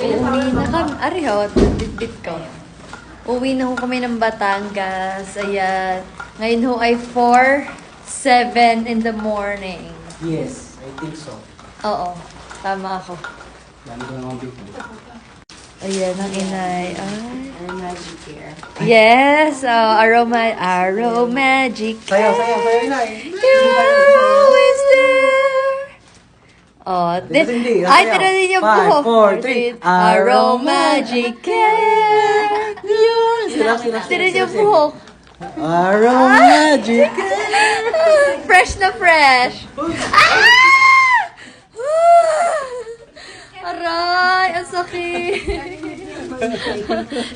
Uwi na kami. Ari ho, bit ko. Uwi na ho kami ng Batangas. Ayan. Ngayon ho ay 4, 7 in the morning. Yes, I think so. Oo, tama ako. Dami ko naman big Ayan, ang inay. Ay. Magic here? Yes! Oh, aroma, arrow magic. Sayaw, sayaw na eh. You're always there. Oh, Di hindi? ay, tira din yung Five, four, three. Arrow magic. Yun! Sila, sila, Tira din yung buhok. Arrow magic! fresh na fresh. Ah! Aray, ang sakit.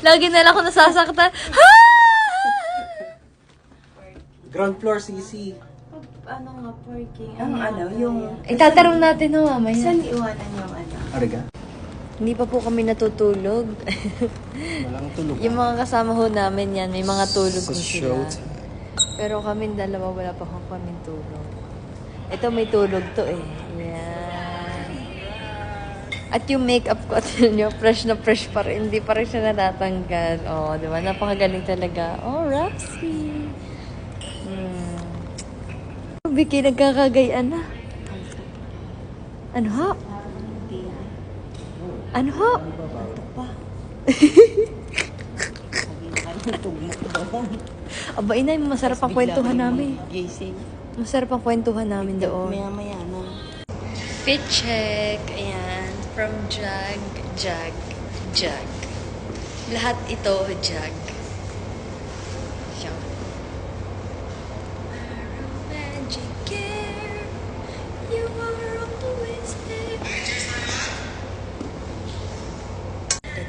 Lagi na lang ako nasasaktan. Ah! Ground floor CC. Ano nga, parking? Ang ano, yung... Itatarong natin no, mamaya. Saan iwanan yung ano? Ariga? Hindi pa po kami natutulog. Walang tulog. yung mga kasama ho namin yan, may mga tulog Sa po sila. Pero kami dalawa, wala pa kong kami tulog. Ito may tulog to eh. Yan. At yung makeup ko, at nyo, fresh na fresh pa rin. Hindi pa rin siya natatanggal. Oh, di ba? Napakagaling talaga. Oh, Roxy. Hmm. Vicky, nagkakagayaan na. Ano ha? Ano ha? Aba, inay, masarap ang kwentuhan namin. Masarap ang kwentuhan namin doon. Maya maya na. Fit check. Ayan. From Jug, Jug, Jug. Lahat ito, Jug. Yan. Magic care, you are always there.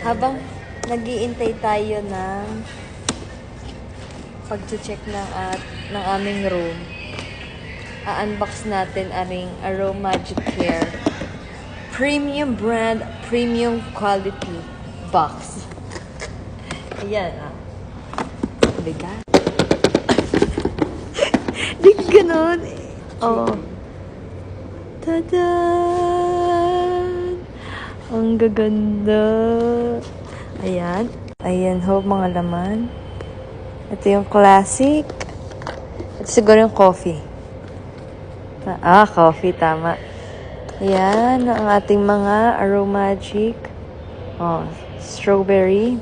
Habang nag-iintay tayo ng pag-check ng, at, ng aming room, a-unbox natin aring Aroma Magic Care Premium Brand, Premium Quality Box. Ayan, ah. Bigat. Di ganun. Oh. Tadan! Ang gaganda. Ayan. Ayan ho, mga laman. Ito yung classic. Ito siguro yung coffee. Ah, coffee, tama. Ayan, ang ating mga aromagic. Oh, strawberry.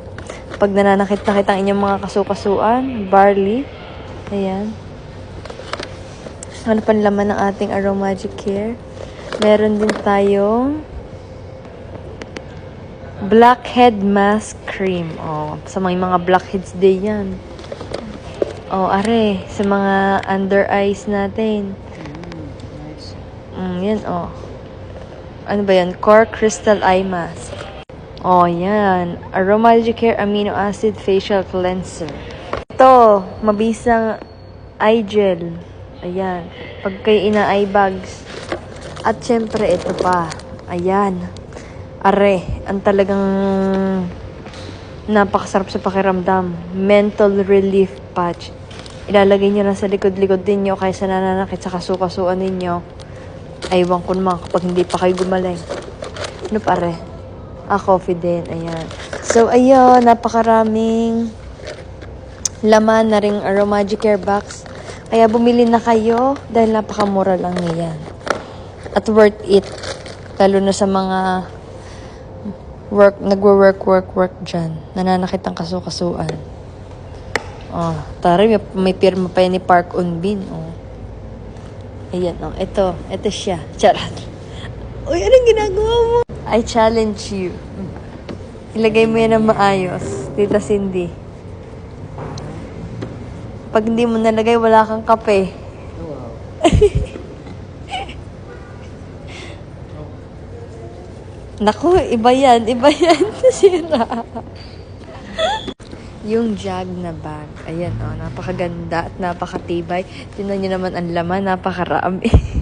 Pag nananakit-nakit ang inyong mga kasukasuan, barley. Ayan. Ano pa laman ng ating aromagic here? Meron din tayong blackhead mask cream. Oh, sa mga mga blackheads day yan. Oh, are, sa mga under eyes natin. Mm, yan, oh. Ano ba yan? Core Crystal Eye Mask. Oh, yan. Aromagic Care Amino Acid Facial Cleanser. Ito, mabisang eye gel. Ayan. Pag kayo ina-eye bags. At syempre, ito pa. Ayan. Are, ang talagang napakasarap sa pakiramdam. Mental Relief Patch. Ilalagay nyo lang sa likod-likod ninyo kaya sa nananakit sa kasukasuan ninyo. Aywan ko naman kapag hindi pa kayo gumaling. Ano pare? Ah, coffee din. Ayan. So, ayun. Napakaraming laman na ring Aromagic Care Box. Kaya bumili na kayo dahil napakamura lang niyan. At worth it. Lalo na sa mga work, nagwo-work, work, work dyan. Nananakit ang kasukasuan. Oh, tara, may, may pirma pa yan ni Park Unbin. Oh. Ayan, oh. Ito, ito siya. Charot. Uy, anong ginagawa mo? I challenge you. Ilagay mo yan ng maayos, Tita Cindy. Pag hindi mo nalagay, wala kang kape. Wow. Naku, iba yan. Iba yan. Sira. Yung jag na bag. Ayan, oh, napakaganda at napakatibay. Tingnan nyo naman ang laman, napakarami.